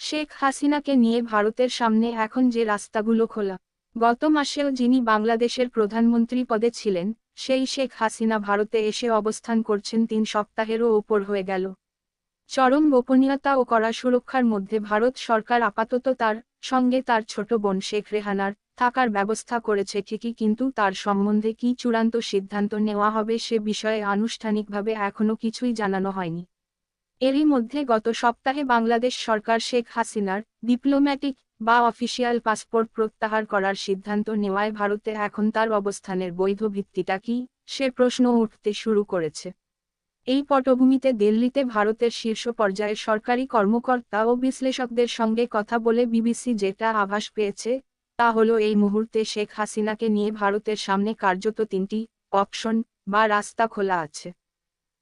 শেখ হাসিনাকে নিয়ে ভারতের সামনে এখন যে রাস্তাগুলো খোলা। গত মাসেও যিনি বাংলাদেশের প্রধানমন্ত্রী পদে ছিলেন, সেই শেখ হাসিনা ভারতে এসে অবস্থান করছেন তিন সপ্তাহেরও ওপর হয়ে গেল। চরম গোপনীয়তা ও কড়া সুরক্ষার মধ্যে ভারত সরকার আপাতত তার সঙ্গে তার ছোট বোন শেখ রেহানার থাকার ব্যবস্থা করেছে ঠিকই, কিন্তু তার সম্বন্ধে কি চূড়ান্ত সিদ্ধান্ত নেওয়া হবে সে বিষয়ে আনুষ্ঠানিকভাবে এখনও কিছুই জানানো হয়নি। এরই মধ্যে গত সপ্তাহে বাংলাদেশ সরকার শেখ হাসিনার ডিপ্লোম্যাটিক বা অফিসিয়াল পাসপোর্ট প্রত্যাহার করার সিদ্ধান্ত নেওয়ায় ভারতে এখন তার অবস্থানের বৈধ ভিত্তিটা কি, সে প্রশ্ন উঠতে শুরু করেছে। এই পটভূমিতে দিল্লিতে ভারতের শীর্ষ পর্যায়ের সরকারি কর্মকর্তা ও বিশ্লেষকদের সঙ্গে কথা বলে বিবিসি যেটা আভাস পেয়েছে, তা হলো এই মুহূর্তে শেখ হাসিনাকে নিয়ে ভারতের সামনে কার্যত তিনটি অপশন বা রাস্তা খোলা আছে।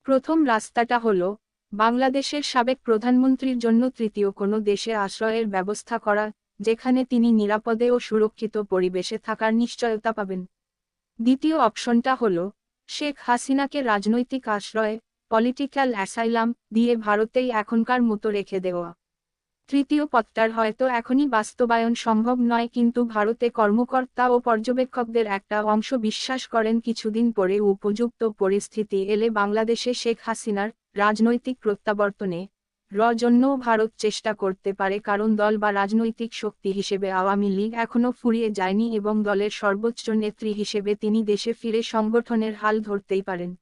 প্রথম রাস্তাটা হলো বাংলাদেশের সাবেক প্রধানমন্ত্রীর জন্য তৃতীয় কোনো দেশে আশ্রয়ের ব্যবস্থা করা, যেখানে তিনি নিরাপদে ও সুরক্ষিত পরিবেশে থাকার নিশ্চয়তা পাবেন। দ্বিতীয় অপশনটা হল, শেখ হাসিনাকে রাজনৈতিক আশ্রয়, পলিটিক্যাল অ্যাসাইলাম দিয়ে ভারতেই এখনকার মতো রেখে দেওয়া। তৃতীয় পথটার হয়তো এখনই বাস্তবায়ন সম্ভব নয়, কিন্তু ভারতে কর্মকর্তা ও পর্যবেক্ষকদের একটা অংশ বিশ্বাস করেন, কিছুদিন পরে উপযুক্ত পরিস্থিতি এলে বাংলাদেশে শেখ হাসিনার রাজনৈতিক প্রত্যাবর্তনে র জন্যও ভারত চেষ্টা করতে পারে কারণ দল বা রাজনৈতিক শক্তি হিসেবে আওয়ামী লীগ এখনও ফুরিয়ে যায়নি এবং দলের সর্বোচ্চ নেত্রী হিসেবে তিনি দেশে ফিরে সংগঠনের হাল ধরতেই পারেন।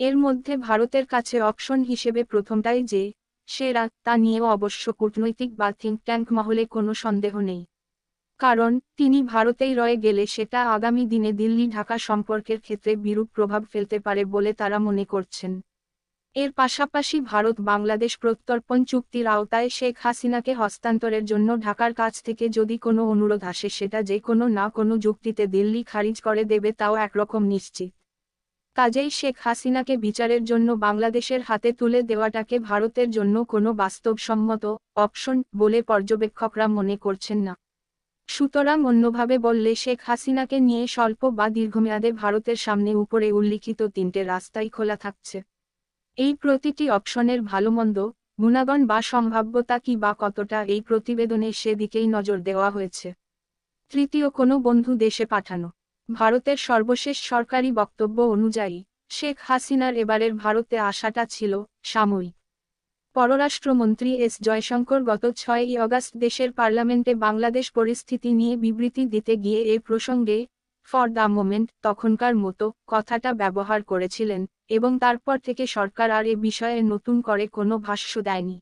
এর মধ্যে ভারতের কাছে অপশন হিসেবে প্রথমটাই যে, সেরা, তা নিয়েও অবশ্য কূটনৈতিক বা থিঙ্ক ট্যাঙ্ক মহলে কোনো সন্দেহ নেই। কারণ, তিনি ভারতেই রয়ে গেলে সেটা আগামী দিনে দিল্লি ঢাকা সম্পর্কের ক্ষেত্রে বিরূপ প্রভাব ফেলতে পারে বলে তারা মনে করছেন। এর পাশাপাশি ভারত বাংলাদেশ প্রত্যর্পণ চুক্তির আওতায় শেখ হাসিনাকে হস্তান্তরের জন্য ঢাকার কাছ থেকে যদি কোনো অনুরোধ আসে, সেটা যে কোনো না কোনো যুক্তিতে দিল্লি খারিজ করে দেবে তাও একরকম নিশ্চিত। কাজেই শেখ হাসিনাকে বিচারের জন্য বাংলাদেশের হাতে তুলে দেওয়াটাকে ভারতের জন্য কোনো বাস্তবসম্মত অপশন বলে পর্যবেক্ষকরা মনে করছেন না। সুতরাং অন্যভাবে বললে, শেখ হাসিনাকে নিয়ে স্বল্প বা দীর্ঘমেয়াদে ভারতের সামনে উপরে উল্লিখিত তিনটে রাস্তাই খোলা থাকছে। এই প্রতিটি অপশনের ভালোমন্দ, গুণাগণ বা সম্ভাব্যতা কি বা কতটা এই প্রতিবেদনে সেদিকেই নজর দেওয়া হয়েছে। তৃতীয়, কোনো বন্ধু দেশে পাঠানো। ভারতের সর্বশেষ সরকারি বক্তব্য অনুযায়ী, শেখ হাসিনার এবারের ভারতে আসাটা ছিল সাময়িক। পররাষ্ট্রমন্ত্রী এস জয়শঙ্কর গত ছয়ই অগাস্ট দেশের পার্লামেন্টে বাংলাদেশ পরিস্থিতি নিয়ে বিবৃতি দিতে গিয়ে এ প্রসঙ্গে ফর দ্য মোমেন্ট তখনকার মতো কথাটা ব্যবহার করেছিলেন এবং তারপর থেকে সরকার আর এ বিষয়ে নতুন করে কোনো ভাষ্য দেয়নি।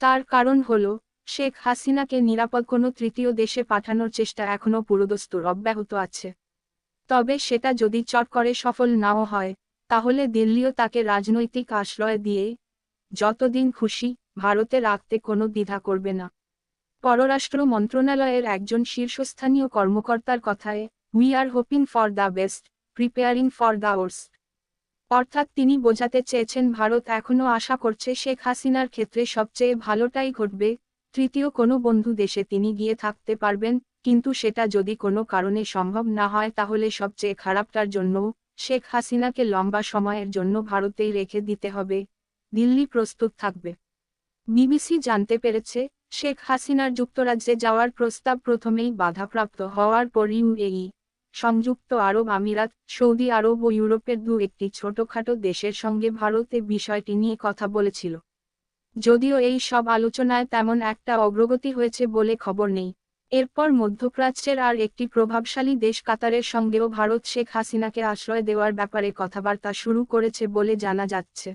তার কারণ হল, শেখ হাসিনাকে নিরাপদ কোনো তৃতীয় দেশে পাঠানোর চেষ্টা এখনও পুরোদস্তুর অব্যাহত আছে। তবে সেটা যদি চট করে সফল নাও হয়, তাহলে দিল্লিও তাকে রাজনৈতিক আশ্রয় দিয়ে যতদিন খুশি ভারতে রাখতে কোনো দ্বিধা করবে না। পররাষ্ট্র মন্ত্রণালয়ের একজন শীর্ষস্থানীয় কর্মকর্তার কথায় we are hoping for the best preparing for the worst অর্থাৎ তিনি বোঝাতে চেয়েছেন ভারত এখনও আশা করছে শেখ হাসিনার ক্ষেত্রে সবচেয়ে ভালোটাই ঘটবে, তৃতীয় কোনো বন্ধু দেশে তিনি গিয়ে থাকতে পারবেন, কিন্তু সেটা যদি কোনো কারণে সম্ভব না হয় তাহলে সবচেয়ে খারাপটার জন্য শেখ হাসিনাকে লম্বা সময়ের জন্য ভারতেই রেখে দিতে হবে, দিল্লি প্রস্তুত থাকবে। বিবিসি জানতে পেরেছে, শেখ হাসিনার যুক্তরাজ্যে যাওয়ার প্রস্তাব প্রথমেই বাধাপ্রাপ্ত হওয়ার পর ইউএই সংযুক্ত আরব আমিরাত, সৌদি আরব ও ইউরোপের দু একটি ছোটখাটো দেশের সঙ্গে ভারতে বিষয়টি নিয়ে কথা বলেছিল। যদিও এই সব আলোচনায় তেমন একটা অগ্রগতি হয়েছে বলে খবর নেই। এরপর মধ্যপ্রাচ্যের আর একটি প্রভাবশালী দেশ কাতারের সঙ্গেও ভারত শেখ হাসিনাকে আশ্রয় দেওয়ার ব্যাপারে কথাবার্তা শুরু করেছে বলে জানা যাচ্ছে।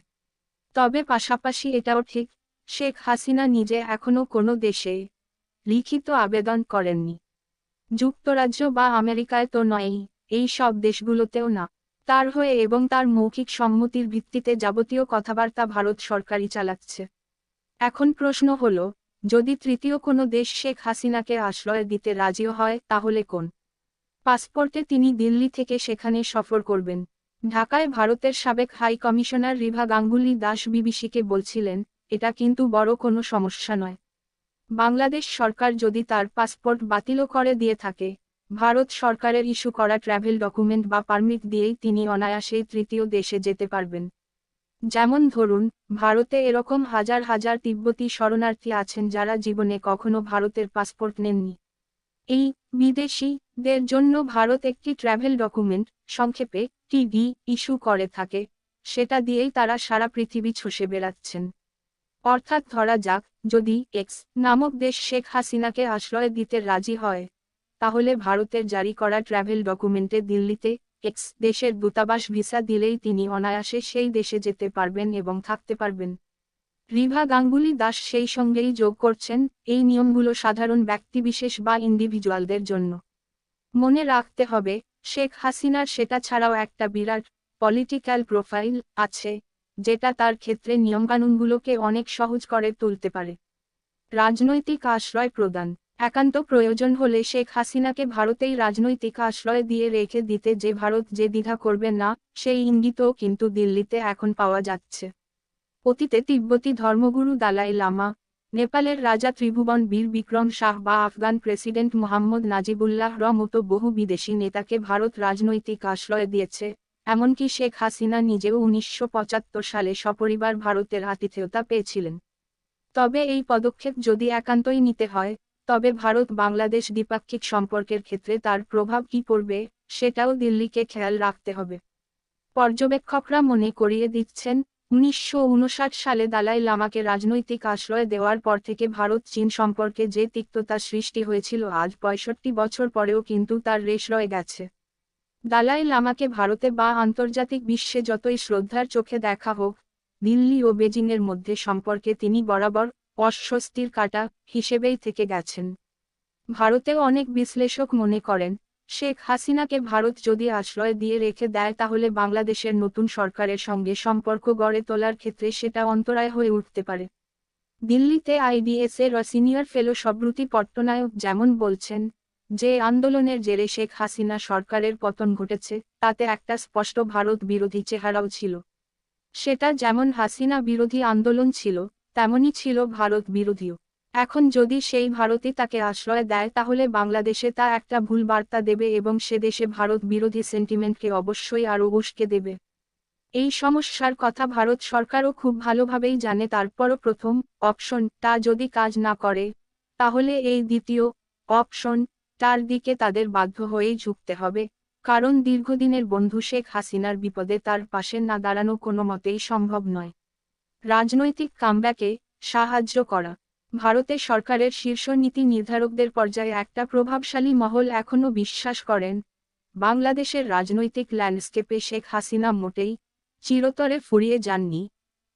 তবে পাশাপাশি এটাও ঠিক, শেখ হাসিনা নিজে এখনও কোনো দেশে লিখিত আবেদন করেননি। যুক্তরাজ্য বা আমেরিকায় তো নয়ই, এই সব দেশগুলোতেও না। তার হয়ে এবং তার মৌখিক সম্মতির ভিত্তিতে যাবতীয় কথাবার্তা ভারত সরকারই চালাচ্ছে। এখন প্রশ্ন হল, যদি তৃতীয় কোনো দেশ শেখ হাসিনাকে আশ্রয় দিতে রাজিও হয়, তাহলে কোন? পাসপোর্টে তিনি দিল্লি থেকে সেখানে সফর করবেন। ঢাকায় ভারতের সাবেক হাই কমিশনার রিভা গাঙ্গুলি দাস বিবিসিকে বলছিলেন, এটা কিন্তু বড় কোনো সমস্যা নয়। বাংলাদেশ সরকার যদি তার পাসপোর্ট বাতিলও করে দিয়ে থাকে, ভারত সরকারের ইস্যু করা ট্র্যাভেল ডকুমেন্ট বা পারমিট দিয়েই তিনি অনায়াসেই তৃতীয় দেশে যেতে পারবেন। যেমন ধরুন, ভারতে এরকম হাজার হাজার তিব্বতী শরণার্থী আছেন যারা জীবনে কখনো ভারতের পাসপোর্ট নেননি। এই বিদেশিদের জন্য ভারত একটি ট্র্যাভেল ডকুমেন্ট, সংক্ষেপে টিডি ইস্যু করে থাকে। সেটা দিয়েই তারা সারা পৃথিবী ছুষে বেড়াচ্ছেন। অর্থাৎ ধরা যাক, যদি এক্স নামক দেশ শেখ হাসিনাকে আশ্রয় দিতে রাজি হয়, তাহলে ভারতের জারি করা ট্রাভেল ডকুমেন্টে দিল্লিতে এক্স দেশের দূতাবাস ভিসা দিলেই তিনি অনায়াসে সেই দেশে যেতে পারবেন এবং থাকতে পারবেন। রিভা গাঙ্গুলি দাস সেই সঙ্গেই যোগ করছেন, এই নিয়মগুলো সাধারণ ব্যক্তিবিশেষ বা ইন্ডিভিজুয়ালদের জন্য। মনে রাখতে হবে, শেখ হাসিনার সেটা ছাড়াও একটা বিরাট পলিটিক্যাল প্রোফাইল আছে যেটা তার ক্ষেত্রে নিয়মকানুনগুলোকে অনেক সহজ করে তুলতে পারে। রাজনৈতিক আশ্রয় প্রদান। একান্ত প্রয়োজন হলে শেখ হাসিনাকে ভারতেই রাজনৈতিক আশ্রয় দিয়ে রেখে দিতে যে ভারত যে দ্বিধা করবে না, সেই ইঙ্গিতও কিন্তু দিল্লিতে এখন পাওয়া যাচ্ছে। অতীতে তিব্বতী ধর্মগুরু দালাই লামা, নেপালের রাজা ত্রিভুবন বীর বিক্রম শাহ বা আফগান প্রেসিডেন্ট মোহাম্মদ নাজিবুল্লাহ র মতো বহু বিদেশি নেতাকে ভারত রাজনৈতিক আশ্রয় দিয়েছে। এমনকি শেখ হাসিনা নিজেও উনিশশো পঁচাত্তর সালে সপরিবার ভারতের আতিথেয়তা পেয়েছিলেন। তবে এই পদক্ষেপ যদি একান্তই নিতে হয়, তবে ভারত বাংলাদেশ দ্বিপাক্ষিক সম্পর্কের ক্ষেত্রে তার প্রভাব কি পড়বে, সেটাও দিল্লিকে খেয়াল রাখতে হবে। পর্যবেক্ষকরা মনে করিয়ে দিচ্ছেন, উনিশশো উনষাট সালে দালাই লামাকে রাজনৈতিক আশ্রয় দেওয়ার পর থেকে ভারত চীন সম্পর্কে যে তিক্ততা সৃষ্টি হয়েছিল আজ পঁয়ষট্টি বছর পরেও কিন্তু তার রেশ রয়ে গেছে। দালাই লামাকে ভারতে বা আন্তর্জাতিক বিশ্বে যতই শ্রদ্ধার চোখে দেখা হোক, দিল্লি ও বেজিংয়ের মধ্যে সম্পর্কে তিনি বরাবর অস্বস্তির কাটা হিসেবেই থেকে গেছেন। ভারতেও অনেক বিশ্লেষক মনে করেন, শেখ হাসিনাকে ভারত যদি আশ্রয় দিয়ে রেখে দেয় তাহলে বাংলাদেশের নতুন সরকারের সঙ্গে সম্পর্ক গড়ে তোলার ক্ষেত্রে সেটা অন্তরায় হয়ে উঠতে পারে। দিল্লিতে আইডিএস এর সিনিয়র ফেলো সব্রুতি পট্টনায়ক যেমন বলছেন যে আন্দোলনের জেরে শেখ হাসিনা সরকারের পতন ঘটেছে, তাতে একটা স্পষ্ট ভারত বিরোধী চেহারাও ছিল। সেটা যেমন হাসিনা বিরোধী আন্দোলন ছিল, তেমনই ছিল ভারত বিরোধীও। এখন যদি সেই ভারতই তাকে আশ্রয় দেয়, তাহলে বাংলাদেশে তা একটা ভুল বার্তা দেবে এবং সে দেশে ভারত বিরোধী সেন্টিমেন্টকে অবশ্যই আরও উস্কে দেবে। এই সমস্যার কথা ভারত সরকারও খুব ভালোভাবেই জানে। তারপরও প্রথম অপশন, তা যদি কাজ না করে, তাহলে এই দ্বিতীয় অপশন তার দিকে তাদের বাধ্য হয়েই ঝুঁকতে হবে, কারণ দীর্ঘদিনের বন্ধু শেখ হাসিনার বিপদে তার পাশে না দাঁড়ানো কোনো মতেই সম্ভব নয়। রাজনৈতিক কামব্যাকে সাহায্য করা। ভারতের সরকারের শীর্ষ নীতি নির্ধারকদের পর্যায়ে একটা প্রভাবশালী মহল এখনও বিশ্বাস করেন, বাংলাদেশের রাজনৈতিক ল্যান্ডস্কেপে শেখ হাসিনা মোটেই চিরতরে ফুরিয়ে যাননি,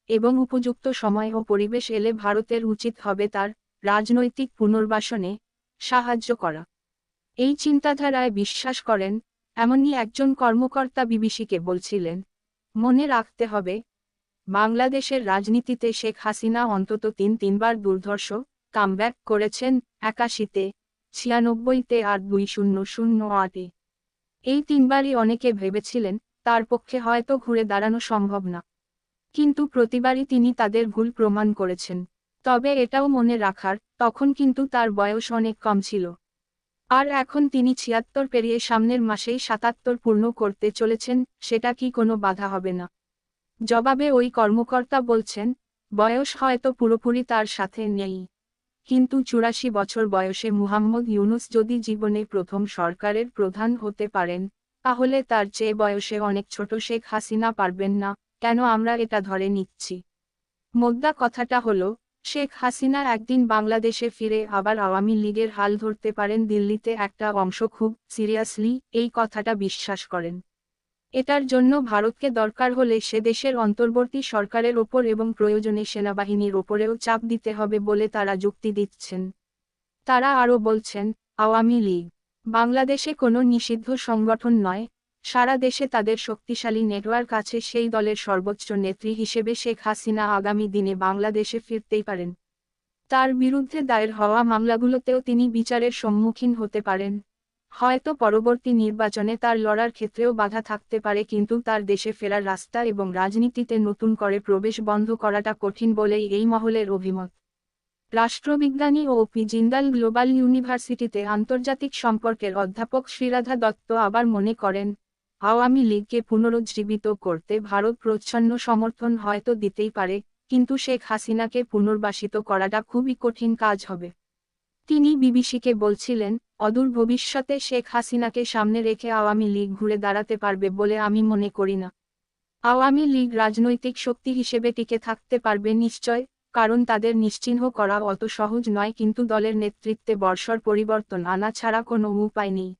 এবং উপযুক্ত সময় ও পরিবেশ এলে ভারতের উচিত হবে তার রাজনৈতিক পুনর্বাসনে সাহায্য করা। এই চিন্তাধারায় বিশ্বাস করেন, এমনই একজন কর্মকর্তা বিবিসিকে বলছিলেন, মনে রাখতে হবে, বাংলাদেশের রাজনীতিতে শেখ হাসিনা অন্তত তিন তিনবার দুর্ধর্ষ, কামব্যাক করেছেন একাশিতে, ছিয়ানব্বইতে আর দুই শূন্য শূন্য আটে। এই তিনবারই অনেকে ভেবেছিলেন, তার পক্ষে হয়তো ঘুরে দাঁড়ানো সম্ভব না। কিন্তু প্রতিবারই তিনি তাদের ভুল প্রমাণ করেছেন। তবে এটাও মনে রাখার, তখন কিন্তু তার বয়স অনেক কম ছিল। আর এখন তিনি ছিয়াত্তর পেরিয়ে সামনের মাসেই সাতাত্তর পূর্ণ করতে চলেছেন, সেটা কি কোনো বাধা হবে না? জবাবে ওই কর্মকর্তা বলছেন, বয়স হয়তো পুরোপুরি তার সাথে নেই। কিন্তু চুরাশি বছর বয়সে মুহাম্মদ ইউনুস যদি জীবনে প্রথম সরকারের প্রধান হতে পারেন, তাহলে তার চেয়ে বয়সে অনেক ছোট শেখ হাসিনা পারবেন না, কেন আমরা এটা ধরে নিচ্ছি? মোদ্দা কথাটা হলো শেখ হাসিনা একদিন বাংলাদেশে ফিরে আবার আওয়ামী লীগের হাল ধরতে পারেন দিল্লিতে একটা অংশ খুব সিরিয়াসলি, এই কথাটা বিশ্বাস করেন। এটার জন্য ভারতকে দরকার হলে সে দেশের অন্তর্বর্তী সরকারের ওপর এবং প্রয়োজনে সেনাবাহিনীর ওপরেও চাপ দিতে হবে বলে তারা যুক্তি দিচ্ছেন। তারা আরও বলছেন, আওয়ামী লীগ বাংলাদেশে কোনো নিষিদ্ধ সংগঠন নয় সারা দেশে তাদের শক্তিশালী নেটওয়ার্ক আছে, সেই দলের সর্বোচ্চ নেত্রী হিসেবে শেখ হাসিনা আগামী দিনে বাংলাদেশে ফিরতেই পারেন। তার বিরুদ্ধে দায়ের হওয়া মামলাগুলোতেও তিনি বিচারের সম্মুখীন হতে পারেন। হয়তো পরবর্তী নির্বাচনে তার লড়ার ক্ষেত্রেও বাধা থাকতে পারে, কিন্তু তার দেশে ফেরার রাস্তা এবং রাজনীতিতে নতুন করে প্রবেশ বন্ধ করাটা কঠিন বলেই এই মহলের অভিমত। রাষ্ট্রবিজ্ঞানী ও পি জিন্দাল গ্লোবাল ইউনিভার্সিটিতে আন্তর্জাতিক সম্পর্কের অধ্যাপক শ্রীরাধা দত্ত আবার মনে করেন আওয়ামী লীগকে পুনরুজ্জীবিত করতে ভারত প্রচ্ছন্ন সমর্থন হয়তো দিতেই পারে, কিন্তু শেখ হাসিনাকে পুনর্বাসিত করাটা খুবই কঠিন কাজ হবে। তিনি বিবিসিকে বলছিলেন, অদূর ভবিষ্যতে শেখ হাসিনাকে সামনে রেখে আওয়ামী লীগ ঘুরে দাঁড়াতে পারবে বলে আমি মনে করি না। আওয়ামী লীগ রাজনৈতিক শক্তি হিসেবে টিকে থাকতে পারবে নিশ্চয়, কারণ তাদের নিশ্চিহ্ন করা অত সহজ নয়, কিন্তু দলের নেতৃত্বে বর্ষর পরিবর্তন আনা ছাড়া কোনো উপায় নেই।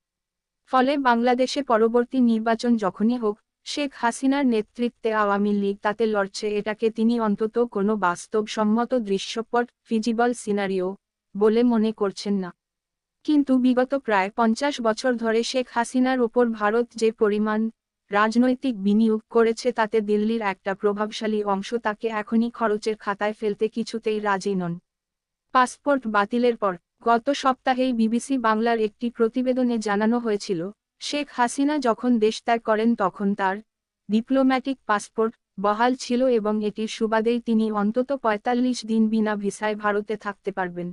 ফলে বাংলাদেশে পরবর্তী নির্বাচন যখনই হোক, শেখ হাসিনার নেতৃত্বে আওয়ামী লীগ তাতে লড়ছে এটাকে তিনি অন্তত কোনো বাস্তবসম্মত দৃশ্যপট ফিজিবল সিনারিও বলে মনে করছেন না। কিন্তু বিগত প্রায় পঞ্চাশ বছর ধরে শেখ হাসিনার ওপর ভারত যে পরিমাণ রাজনৈতিক বিনিয়োগ করেছে তাতে দিল্লির একটা প্রভাবশালী অংশ তাকে এখনই খরচের খাতায় ফেলতে কিছুতেই রাজি নন। পাসপোর্ট বাতিলের পর গত সপ্তাহেই বিবিসি বাংলার একটি প্রতিবেদনে জানানো হয়েছিল, শেখ হাসিনা যখন দেশ ত্যাগ করেন তখন তার ডিপ্লোম্যাটিক পাসপোর্ট বহাল ছিল এবং এটির সুবাদেই তিনি অন্তত ৪৫ দিন বিনা ভিসায় ভারতে থাকতে পারবেন।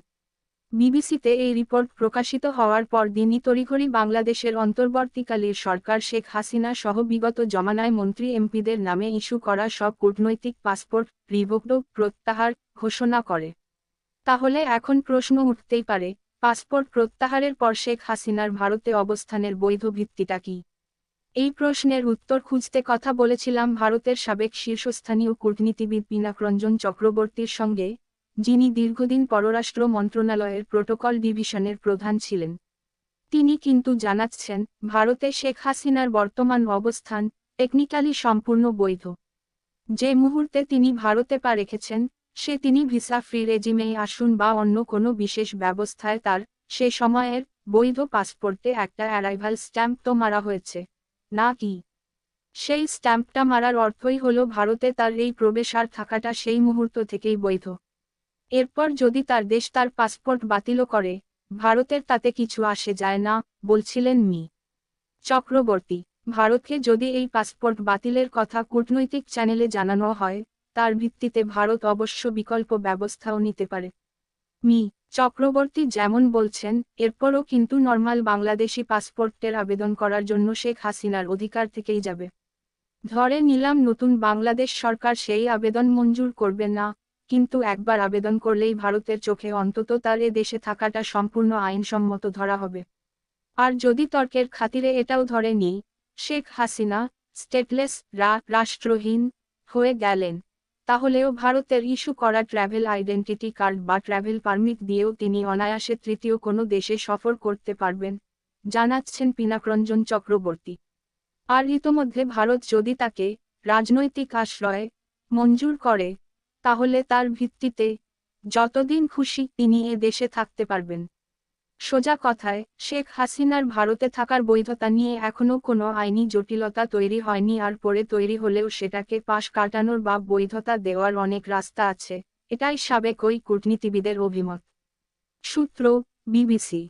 বিবিসিতে এই রিপোর্ট প্রকাশিত হওয়ার পর দিনই তড়িঘড়ি বাংলাদেশের অন্তর্বর্তীকালীর সরকার শেখ হাসিনা সহ বিগত জমানায় মন্ত্রী এমপিদের নামে ইস্যু করা সব কূটনৈতিক পাসপোর্ট রিভোক্ড প্রত্যাহার ঘোষণা করে। তাহলে এখন প্রশ্ন উঠতেই পারে, পাসপোর্ট প্রত্যাহারের পর শেখ হাসিনার ভারতে অবস্থানের বৈধ ভিত্তিটা কি? এই প্রশ্নের উত্তর খুঁজতে কথা বলেছিলাম ভারতের সাবেক শীর্ষস্থানীয় কূটনীতিবিদ পিনাকরঞ্জন চক্রবর্তীর সঙ্গে, যিনি দীর্ঘদিন পররাষ্ট্র মন্ত্রণালয়ের প্রোটোকল ডিভিশনের প্রধান ছিলেন। তিনি কিন্তু জানাচ্ছেন, ভারতে শেখ হাসিনার বর্তমান অবস্থান টেকনিক্যালি সম্পূর্ণ বৈধ। যে মুহূর্তে তিনি ভারতে পা রেখেছেন সে তিনি ভিসা ফ্রি রেজিমেই আসুন বা অন্য কোনো বিশেষ ব্যবস্থায় তার সে সময়ের বৈধ পাসপোর্টে একটা অ্যারাইভাল স্ট্যাম্প তো মারা হয়েছে। না কি? সেই স্ট্যাম্পটা মারার অর্থই হলো ভারতে তার এই প্রবেশ আর থাকাটা সেই মুহূর্ত থেকেই বৈধ। এরপর যদি তার দেশ তার পাসপোর্ট বাতিলও করে, ভারতের তাতে কিছু আসে যায় না, বলছিলেন মি। চক্রবর্তী, ভারতকে যদি এই পাসপোর্ট বাতিলের কথা কূটনৈতিক চ্যানেলে জানানো হয় তার ভিত্তিতে ভারত অবশ্য বিকল্প ব্যবস্থাও নিতে পারে। মি. চক্রবর্তী যেমন বলছেন, এরপরও কিন্তু নর্মাল বাংলাদেশি পাসপোর্টের আবেদন করার জন্য শেখ হাসিনার অধিকার থেকেই যাবে। ধরে নিলাম নতুন বাংলাদেশ সরকার সেই আবেদন মঞ্জুর করবে না, কিন্তু একবার আবেদন করলেই ভারতের চোখে অন্তত তার এ দেশে থাকাটা সম্পূর্ণ আইনসম্মত ধরা হবে। আর যদি তর্কের খাতিরে এটাও ধরে নিই শেখ হাসিনা, স্টেটলেস রা, রাষ্ট্রহীন হয়ে গেলেন। তাহলেও ভারতের ইস্যু করা ট্র্যাভেল আইডেন্টিটি কার্ড বা ট্র্যাভেল পারমিট দিয়েও তিনি অনায়াসে তৃতীয় কোনো দেশে সফর করতে পারবেন, জানাচ্ছেন পিনাকরঞ্জন চক্রবর্তী। আর ইতোমধ্যে ভারত যদি তাকে রাজনৈতিক আশ্রয় মঞ্জুর করে, তাহলে তার ভিত্তিতে যতদিন খুশি তিনি এ দেশে থাকতে পারবেন। সোজা কথায়, শেখ হাসিনার ভারতে থাকার বৈধতা নিয়ে এখনও কোনো আইনি জটিলতা তৈরি হয়নি আর পরে তৈরি হলেও সেটাকে পাশ কাটানোর বা বৈধতা দেওয়ার অনেক রাস্তা আছে, এটাই সাবেক ওই কূটনীতিবিদের অভিমত। সূত্র, বিবিসি